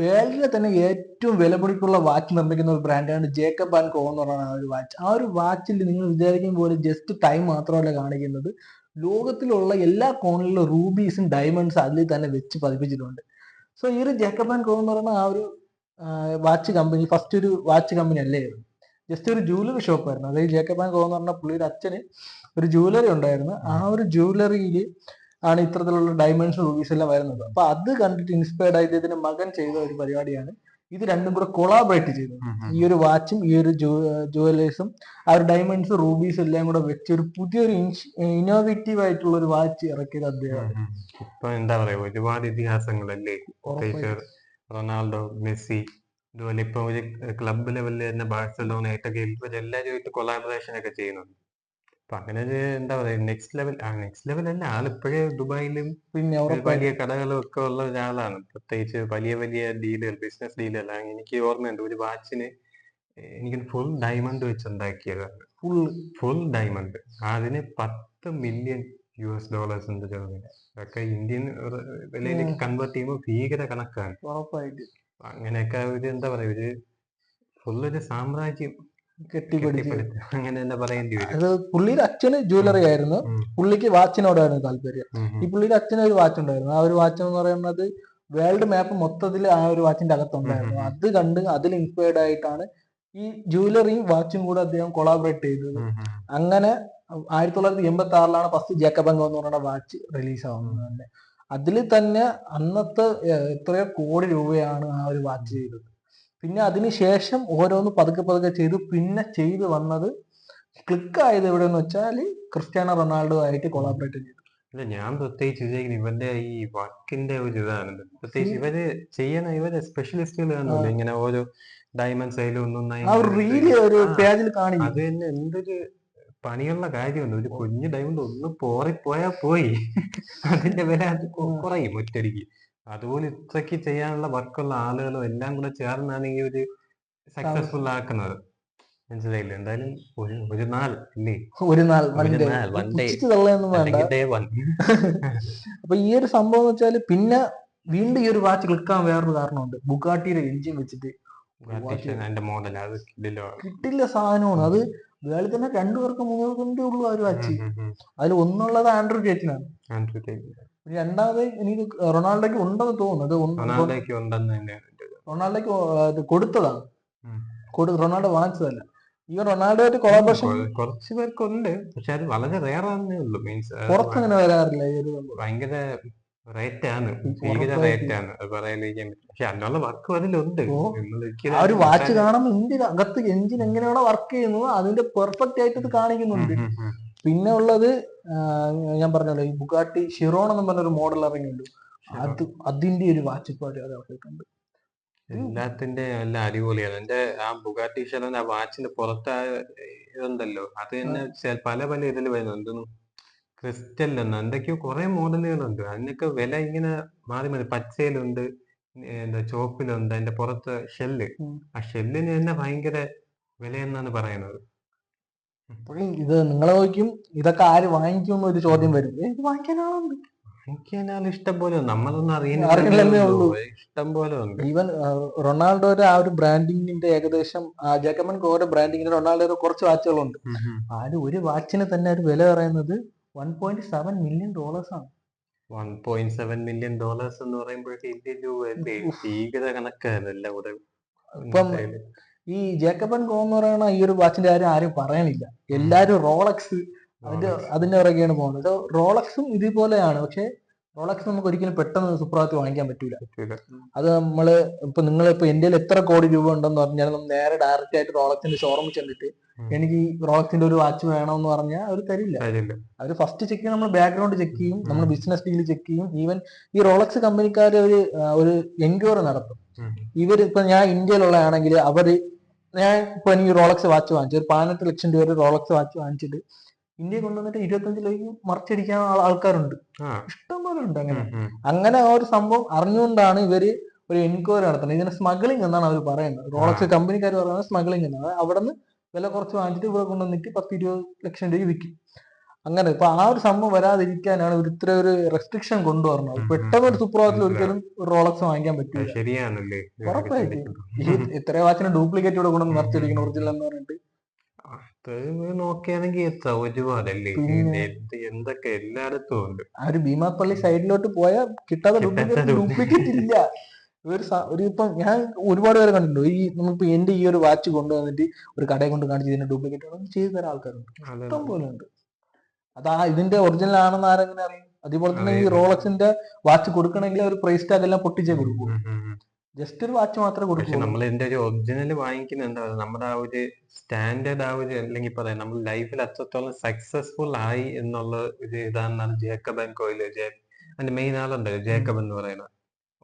വേൾഡിലെ തന്നെ ഏറ്റവും വിലപിടിപ്പുള്ള വാച്ച് നിർമ്മിക്കുന്ന ഒരു ബ്രാൻഡാണ് ജേക്കബ് ആൻഡ് കോ എന്ന് പറയുന്ന ആ ഒരു വാച്ച്. ആ ഒരു വാച്ചിൽ നിങ്ങൾ വിചാരിക്കും പോലെ ജസ്റ്റ് ടൈം മാത്രമല്ല കാണിക്കുന്നത്. ലോകത്തിലുള്ള എല്ലാ കോണിലുള്ള റൂബീസും ഡയമണ്ട്സും അതിൽ തന്നെ വെച്ച് പതിപ്പിച്ചിട്ടുണ്ട്. സോ ഈ ഒരു ജേക്കബ് ആൻഡ് കോ എന്ന് പറയുന്ന ആ ഒരു വാച്ച് കമ്പനി ഫസ്റ്റ് ഒരു വാച്ച് കമ്പനി അല്ലേ ജസ്റ്റ് ഒരു ജുവലറി ഷോപ്പായിരുന്നു അതായത് ജേക്കബ് ആൻഡ് കോ എന്ന് പറഞ്ഞ പുള്ളിയുടെ അച്ഛന് ഒരു ജുവലറി ഉണ്ടായിരുന്നു. ആ ഒരു ജുവലറിയിൽ ആണ് ഇത്തരത്തിലുള്ള ഡയമണ്ട്സ് റൂബീസ് എല്ലാം വരുന്നത്. അപ്പൊ അത് കണ്ടിട്ട് ഇൻസ്പയർഡ് ആയിട്ട് ഇതിന്റെ മകൻ ചെയ്ത ഒരു പരിപാടിയാണ്. ഇത് രണ്ടും കൂടെ കൊളാബറേറ്റ് ചെയ്തു. ഈ ഒരു വാച്ചും ഈ ഒരു ജുവലേഴ്സും ആ ഒരു ഡയമണ്ട്സ് റൂബീസ് എല്ലാം കൂടെ വെച്ച് ഒരു പുതിയൊരു ഇന്നോവേറ്റീവ് ആയിട്ടുള്ള ഒരു വാച്ച് ഇറക്കിയത് അദ്ദേഹമാണ്. ഇപ്പൊ എന്താ പറയാ ഒരുപാട് ഇതിഹാസങ്ങളല്ലേ? റൊണാൾഡോ മെസ്സി ഇതുപോലെ ഇപ്പൊ ഒരു ക്ലബ് ലെവലിൽ തന്നെ ബാഴ്സലോണ ആയിട്ടൊക്കെ ഇവരെല്ലാവരും ആയിട്ട് കൊളാബറേഷൻ ഒക്കെ ചെയ്യുന്നുണ്ട്. അപ്പൊ അങ്ങനെ ഒരു എന്താ പറയാ നെക്സ്റ്റ് ലെവൽ ആ നെക്സ്റ്റ് ലെവൽ അല്ല ആളിപ്പോഴേ ദുബായിലും പിന്നെ വലിയ കടകളും ഒക്കെ ഉള്ള ഒരാളാണ്. പ്രത്യേകിച്ച് വലിയ വലിയ ഡീലുകൾ ബിസിനസ് ഡീലുകൾ എനിക്ക് ഓർമ്മയുണ്ട് ഒരു വാച്ചിന് എനിക്ക് ഫുൾ ഡയമണ്ട് വെച്ച് ഉണ്ടാക്കിയതാണ് ഫുൾ ഫുൾ ഡയമണ്ട് അതിന് പത്ത് മില്യൺ യു എസ് ഡോളേഴ്സ് ഉണ്ട് ചെറുതിന്. അതൊക്കെ ഇന്ത്യൻ വിലയിലേക്ക് കൺവേർട്ട് ചെയ്യുമ്പോൾ ഭീകര കണക്കാണ്. അങ്ങനെയൊക്കെ ഒരു എന്താ പറയാ ഒരു ഫുൾ ഒരു സാമ്രാജ്യം. കെട്ടിപ്പിടിച്ച് അങ്ങനെ തന്നെ പറയേണ്ടി വരും. അത് പുള്ളിയുടെ അച്ഛന് ജ്വല്ലറി ആയിരുന്നു. പുള്ളിക്ക് വാച്ചിനോടായിരുന്നു താല്പര്യം. ഈ പുള്ളിയുടെ അച്ഛന് ഒരു വാച്ച് ഉണ്ടായിരുന്നു ആ ഒരു വാച്ച് എന്ന് പറയുന്നത് വേൾഡ് മാപ്പ് മൊത്തത്തിൽ ആ ഒരു വാച്ചിന്റെ അകത്തുണ്ടായിരുന്നു. അത് കണ്ട് അതിൽ ഇൻസ്പയർഡ് ആയിട്ടാണ് ഈ ജ്വല്ലറിയും വാച്ചും കൂടെ അദ്ദേഹം കൊളാബറേറ്റ് ചെയ്തത്. അങ്ങനെ ആയിരത്തി തൊള്ളായിരത്തി എൺപത്തി ആറിലാണ് ഫസ്റ്റ് ജേക്കബംഗോ എന്ന് പറയുന്ന വാച്ച് റിലീസ് ആവുന്നത് തന്നെ. അതിൽ തന്നെ അന്നത്തെ എത്രയോ കോടി രൂപയാണ് ആ ഒരു വാച്ച് ചെയ്തത്. പിന്നെ അതിനുശേഷം ഓരോന്ന് പതുക്കെ പതുക്കെ ചെയ്തു. പിന്നെ ചെയ്തു വന്നത് ക്ലിക്ക് ആയത് എവിടെയെന്ന് വെച്ചാൽ ക്രിസ്ത്യാനോ റൊണാൾഡോ ആയിട്ട് കൊളാബറേറ്റ് ചെയ്തു. ഇല്ല ഞാൻ പ്രത്യേകിച്ച് വിചാരിക്കുന്നത് ഇവന്റെ ഈ വർക്കിന്റെ ഒരു ഇതാണ് പ്രത്യേകിച്ച് ഇവർ ചെയ്യണ ഇവർ സ്പെഷ്യലിസ്റ്റുകൾ കാണുമല്ലോ. ഇങ്ങനെ ഓരോ ഡയമണ്ട്സ് ആയാലും ഒന്നൊന്നായി അത് തന്നെ എന്തൊരു പണിയുള്ള കാര്യമുണ്ട് ഒരു കുഞ്ഞു ഡയമണ്ട് ഒന്ന് പോറിപ്പോയാ പോയി. അതിന്റെ വില അത് കുറയും ഒറ്റടിക്ക് അതുപോലെ ഇത്രയ്ക്ക് ചെയ്യാനുള്ള വർക്കുള്ള ആളുകളും എല്ലാം കൂടെ ചേർന്നാണ് ഈ ഒരു സക്സസ്ഫുൾ ആക്കുന്നത്. മനസ്സിലായില്ല? എന്തായാലും ഒരു ഒരു നാൾ ഇല്ലേ ഒരു നാൾ തള്ളയൊന്നും വേണ്ട. അപ്പൊ ഈ ഒരു സംഭവം എന്ന് വെച്ചാൽ പിന്നെ വീണ്ടും ഈ ഒരു വാച്ച് ക്ലിക്കാൻ വേറൊരു കാരണമുണ്ട്. ബുഗാട്ടിയുടെ എഞ്ചിൻ വെച്ചിട്ട് കിട്ടില്ല. സാധനമാണ്. അത് വേളി തന്നെ രണ്ടു പേർക്ക് മൂന്ന് പേർക്കും ഉള്ളൂ ആ ഒരു വാച്ച്. അതിൽ ഒന്നുള്ളത് ആൻഡ്രോയിഡ് ടേറ്റിനാണ് ആൻഡ്രൂ ടേക്ക്. രണ്ടാമത് എനിക്ക് റൊണാൾഡോയ്ക്ക് ഉണ്ടെന്ന് തോന്നുന്നു. റൊണാൾഡോയ്ക്ക് കൊടുത്തതാണ്. റൊണാൾഡോ വാങ്ങിച്ചതല്ല. ഈ റൊണാൾഡോ ആയിട്ട് കൊളാബറേഷൻ കുറച്ച് പേർക്കുണ്ട്. പക്ഷെ അത് വളരെ റെയർ ആണെന്നേ ഉള്ളൂ. മീൻസ് പുറത്തങ്ങനെ വരാറില്ല ഈ ഒരു ഭയങ്കര റേറ്റ് ആണ്. ഭീകര റേറ്റ് ആണ്. അത് പറയാതിരിക്കാൻ പറ്റില്ല പക്ഷെ അതിനുള്ള വർക്കും അതിലുണ്ട്. ആ ഒരു വാച്ച് കാണുമ്പോൾ ഇന്ത്യ അകത്ത് എഞ്ചിൻ എങ്ങനെയാണോ വർക്ക് ചെയ്യുന്നത് അതിന്റെ പെർഫെക്റ്റ് ആയിട്ട് ഇത് കാണിക്കുന്നുണ്ട്. പിന്നെ ഉള്ളത് ഞാൻ പറഞ്ഞല്ലോ ഈ ബുഗാട്ടി ഷിറോൺ എന്ന് പറഞ്ഞൊരു മോഡൽ ഇറങ്ങിയുണ്ട് അത് അതിന്റെ ഒരു വാച്ച് ഇപ്പോൾ അത് ഇറക്കിയിട്ടുണ്ട് എല്ലാത്തിന്റെ എല്ലാം അടിപൊളിയാണ്. എന്റെ ആ ബുഗാട്ടി ഷെറോൻ ആ വാച്ചിന്റെ പുറത്തെ ഇതുണ്ടല്ലോ അത് തന്നെ പല പല ഇതിൽ വരുന്നുണ്ട്. ക്രിസ്റ്റൽ എന്ന് എന്തൊക്കെയോ കുറെ മോഡലുകളുണ്ട്. അതിനൊക്കെ വില ഇങ്ങനെ മാറി മാറി. പച്ചയിലുണ്ട് എന്താ ചോപ്പിലുണ്ട് അതിന്റെ പുറത്ത് ഷെല്ല്. ആ ഷെല്ലിന് തന്നെ ഭയങ്കര വിലയെന്നാണ് പറയുന്നത്. ഇത് നിങ്ങളെ നോക്കിയും ഇതൊക്കെ ആര് വാങ്ങിക്കും ഒരു ചോദ്യം വരും. ഇത് വാങ്ങിക്കാനാളുണ്ട്. ഇഷ്ടം പോലെ നമ്മളൊന്നും ഉള്ളൂ. ഇഷ്ടം പോലെ ഉണ്ട്. ഈവൻ റൊണാൾഡോയുടെ ആ ഒരു ബ്രാൻഡിങ്ങിന്റെ ഏകദേശം ജാക്കമൻ കോയുടെ ബ്രാൻഡിങ്ങിന്റെ റൊണാൾഡോയുടെ കുറച്ച് വാച്ചുകളുണ്ട്. ആ. ഒരു വാച്ചിന് തന്നെ ഒരു വില പറയുന്നത് one point seven million dollars ആണ്. One point seven million dollars എന്ന് പറയുമ്പോഴേക്ക് ഇന്ത്യൻ രൂപ ഭീകര കണക്കാണ് എല്ലാം കൂടെ ഇപ്പം. ഈ ജേക്കബൻ കോ എന്ന് പറയുന്ന ഈ ഒരു വാച്ചിന്റെ കാര്യം ആരും പറയണില്ല. എല്ലാരും റോളക്സ് അതിന്റെ. അതിന്റെ പുറകെയാണ് പോകുന്നത്. റോളക്സും ഇതുപോലെയാണ്. പക്ഷെ റോളക്സ് നമുക്ക് ഒരിക്കലും പെട്ടെന്ന് സുപ്രഭാതത്തിൽ വാങ്ങിക്കാൻ പറ്റൂല. അത് നമ്മൾ ഇപ്പൊ നിങ്ങൾ ഇപ്പൊ ഇന്ത്യയിൽ എത്ര കോടി രൂപ ഉണ്ടെന്ന് പറഞ്ഞാൽ നമ്മൾ നേരെ ഡയറക്റ്റ് ആയിട്ട് റോളക്സിന്റെ ഷോറൂമിൽ ചെന്നിട്ട് എനിക്ക് ഈ റോളക്സിന്റെ ഒരു വാച്ച് വേണമെന്ന് പറഞ്ഞാൽ അവർ തരില്ല. അവർ ഫസ്റ്റ് ചെക്ക് ചെയ്യും നമ്മൾ ബാക്ക്ഗ്രൗണ്ട് ചെക്ക് ചെയ്യും നമ്മൾ ബിസിനസ് ഡീൽ ചെക്ക് ചെയ്യും. ഈവൻ ഈ റോളക്സ് കമ്പനിക്കാർ ഒരു ഒരു എൻക്വയറി നടത്തും. ഇവർ ഇവർ ഇപ്പൊ ഞാൻ ഇന്ത്യയിലുള്ളതാണെങ്കിൽ അവർ ഞാൻ ഇപ്പൊ എനിക്ക് റോളക്സ് വാച്ച് വാങ്ങിച്ചു. ഒരു പതിനെട്ട് ലക്ഷം രൂപ ഒരു റോളക്സ് വാച്ച് വാങ്ങിച്ചിട്ട് ഇന്ത്യയിൽ കൊണ്ടുവന്നിട്ട് ഇരുപത്തഞ്ചിലേക്ക് മറിച്ചടിക്കാൻ ആൾ- ആൾക്കാരുണ്ട്. ഇഷ്ടംപോലെ ഇഷ്ടം പോലെ ഉണ്ട് അങ്ങനെ. അങ്ങനെ ആ ഒരു സംഭവം അറിഞ്ഞുകൊണ്ടാണ് ഇവർ ഒരു എൻക്വയറി നടത്തുന്നത്. ഇതിനെ സ്മഗ്ലിംഗ് എന്നാണ് അവർ പറയുന്നത്. റോളക്സ് കമ്പനിക്കാർ പറയുന്നത് സ്മഗ്ലിംഗ് എന്നാണ്. അവിടെ നിന്ന് വില കുറച്ച് വാങ്ങിച്ചിട്ട് ഇവിടെ കൊണ്ടുവന്നിട്ട് പത്ത് ഇരുപത് ലക്ഷം രൂപ വിൽക്കും. അങ്ങനെ ഇപ്പൊ ആ ഒരു സംഭവം വരാതിരിക്കാനാണ് ഒരു ഇത്ര ഒരു റെസ്ട്രിക്ഷൻ കൊണ്ടുവരുന്നത്. ഉം, പെട്ടെന്ന് ഒരു. സുപ്രഭാതത്തിൽ. ഒരിക്കലും ഒരു റോളക്സ് വാങ്ങിക്കാൻ പറ്റില്ല ശരിയാണല്ലേ? ഉറപ്പായിട്ടും. ഈ ഇത്ര വാച്ചിന് ഡ്യൂപ്ലിക്കേറ്റ് ഇവിടെ കൊണ്ടുവന്ന് നിറച്ചിരിക്കണം ഒറിജിനൽ എന്ന് പറഞ്ഞിട്ട്. എത്ര ഒരുപാടല്ലേ എന്തൊക്കെ എല്ലായിടത്തും ഉണ്ട്. ആ ഒരു ഭീമാപ്പള്ളി സൈഡിലോട്ട് പോയാൽ കിട്ടാതെ ഡ്യൂപ്ലിക്കേറ്റ് ഇല്ല. ഒരു ഒരു ഇപ്പം ഞാൻ ഒരുപാട് പേരെ കണ്ടിട്ടുണ്ട്. ഈ നമുക്ക് എന്റെ ഈ ഒരു വാച്ച് കൊണ്ടുവന്നിട്ട് ഒരു കടയെ കൊണ്ട് കാണിച്ച് ഇതിന്റെ ഡ്യൂപ്ലിക്കേറ്റ് ചെയ്തു തരാൻ ആൾക്കാരുണ്ട്. ഇഷ്ടം പോലെ ഉണ്ട്. അതാ ഇതിന്റെ ഒറിജിനൽ ആണെന്ന് ആരെങ്ങനെ അറിയും? അതേപോലെ തന്നെ ഈ. റോളക്സിന്റെ വാച്ച് കൊടുക്കണമെങ്കിൽ ഒരു പ്രൈസ് ടാഗ് എല്ലാം പൊട്ടിച്ചേ കൊടുക്കൂ. ജസ്റ്റ് ഒരു വാച്ച് മാത്രമേ കൊടുക്കൂ നമ്മൾ ഇതിന്റെ ഒരു ഒറിജിനൽ വാങ്ങിക്കുന്ന എന്താ പറയുക നമ്മുടെ ആ ഒരു സ്റ്റാൻഡേർഡ് ആ ഒരു അല്ലെങ്കിൽ പറയാം നമ്മൾ ലൈഫിൽ അത്രത്തോളം സക്സസ്ഫുൾ ആയി എന്നുള്ള ഒരു ഇതാണെന്നാണ് ജേക്കബ് ആൻഡ് കോയിൽ അതിന്റെ മെയിൻ ആളുണ്ടല്ലോ ജേക്കബ് എന്ന് പറയുന്നത്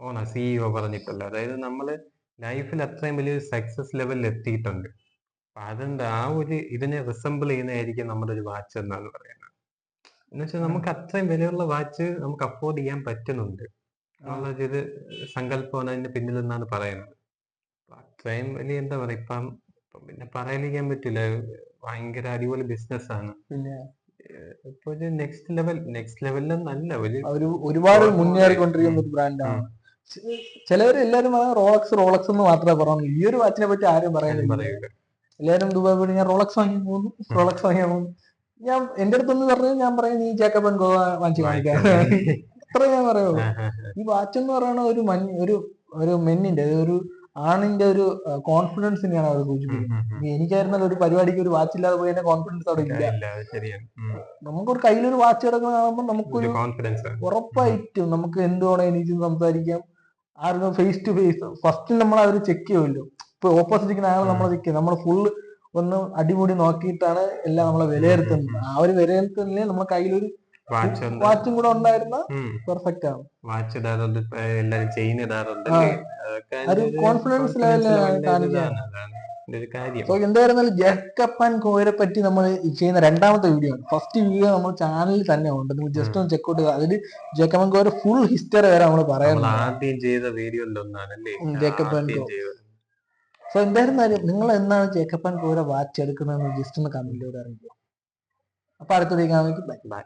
ഓണ സിഇഒ പറഞ്ഞിട്ടുള്ളത് അതായത് നമ്മൾ ലൈഫിൽ അത്രയും വലിയൊരു സക്സസ് ലെവലിൽ എത്തിയിട്ടുണ്ട്. അപ്പൊ അതെന്താ? ആ ഒരു ഇതിനെ റിസംബിൾ ചെയ്യുന്നതായിരിക്കും നമ്മുടെ ഒരു വാച്ച് എന്നാണ് പറയുന്നത്. എന്നുവെച്ചാൽ നമുക്ക് അത്രയും വിലയുള്ള വാച്ച് നമുക്ക് അഫോർഡ് ചെയ്യാൻ പറ്റുന്നുണ്ട്. എന്നുള്ളൊരു സങ്കല്പമാണ് അതിന്റെ പിന്നിൽ നിന്നാണ് പറയുന്നത്. അത്രയും വലിയ എന്താ പറയാ ഇപ്പം പിന്നെ പറയാതിരിക്കാൻ പറ്റില്ല. ഭയങ്കര അടിപൊളി ബിസിനസ് ആണ്. ഇപ്പൊ ഒരു നെക്സ്റ്റ് ലെവൽ നെക്സ്റ്റ് ലെവലിൽ നല്ല ഒരു ഒരു ഒരുപാട് മുന്നേറിക്കൊണ്ടിരിക്കുന്ന ഒരു ബ്രാൻഡാണ് ചിലവർ എല്ലാരും റോളക്സ് റോളക്സ് എന്ന് മാത്രമേ പറഞ്ഞു ഈ ഒരു വാച്ചിനെ പറ്റി ആരും പറയുന്നില്ല. എല്ലാരും ദുബായ് പോയി ഞാൻ റോളക്സ് വാങ്ങി പോകുന്നു. റോളക്സ് വാങ്ങിയാൽ പോകുന്നു. ഞാൻ എന്റെ അടുത്തൊന്ന് പറഞ്ഞു ഞാൻ പറയാം നീ ജേക്കബ് ആൻഡ് ഗോ വാങ്ങിച്ച് കാണിക്കാൻ അത്ര ഞാൻ പറയുള്ളൂ. ഈ വാച്ച് എന്ന് പറയുന്ന ഒരു മൻ ഒരു ഒരു മെന്നിന്റെ ഒരു ആണിന്റെ ഒരു കോൺഫിഡൻസിനെയാണ് അവർ സൂചിപ്പിക്കുന്നത്. ഇനി എനിക്കായിരുന്നല്ലോ ഒരു പരിപാടിക്ക് ഒരു വാച്ച് ഇല്ലാതെ പോയി കോൺഫിഡൻസ് അവിടെ ഇല്ല. നമുക്കൊരു കയ്യിലൊരു വാച്ച് കിടക്കുന്ന കാണുമ്പോൾ നമുക്കൊരു ഒരു കോൺഫിഡൻസ് ഉറപ്പായിട്ടും നമുക്ക് എന്ത് വേണേ എനിക്ക് സംസാരിക്കാം. ആരും ഫേസ് ടു ഫേസ്. ഫസ്റ്റ് നമ്മൾ അവർ ചെക്ക് ചെയ്യുമല്ലോ. ഇപ്പൊ ഓപ്പോസിറ്റ് ഇരിക്കുന്ന ആൾ നമ്മൾ ചെക്ക് ചെയ്യും. നമ്മൾ ഫുള്ള് ഒന്ന് അടിമുടി നോക്കിയിട്ടാണ് എല്ലാം നമ്മളെ വിലയിരുത്തുന്നത്. ആ ഒരു വിലയിരുത്തലിന് നമ്മുടെ കയ്യിലൊരു വാച്ച് കൂടെ ഉണ്ടായിരുന്ന പെർഫെക്റ്റ് ആണ്. വാച്ച് ഇടാറുണ്ട് എല്ലാരും ചെയിൻ ഇടാറുണ്ട് ഒരു കാര്യം. സോ എന്തായിരുന്നാലും ജക്കപ്പൻ ആൻഡ് കോയരെ പറ്റി നമ്മൾ ചെയ്യുന്ന രണ്ടാമത്തെ വീഡിയോ ആണ്. ഫസ്റ്റ് വീഡിയോ നമ്മൾ ചാനലിൽ തന്നെ ഉണ്ട്. നിങ്ങൾ ജസ്റ്റ് ഒന്ന് ചെക്ക് ഔട്ട് ചെയ്യുക. അതിൽ ജേക്കപ്പ് ആൻഡ് ഫുൾ ഹിസ്റ്ററി വരെ നമ്മൾ പറയുന്നത് ആദ്യം ചെയ്ത ജേക്കബ് ആൻഡ് സോ എന്തായിരുന്നാലും നിങ്ങൾ എന്താണ് ജേക്കപ്പ് കൂടെ എടുക്കുന്നത് ജസ്റ്റ് ഒന്ന് കമന്റിലൂടെ അറിയിക്കുക അപ്പൊ അടുത്ത ബൈ ബൈ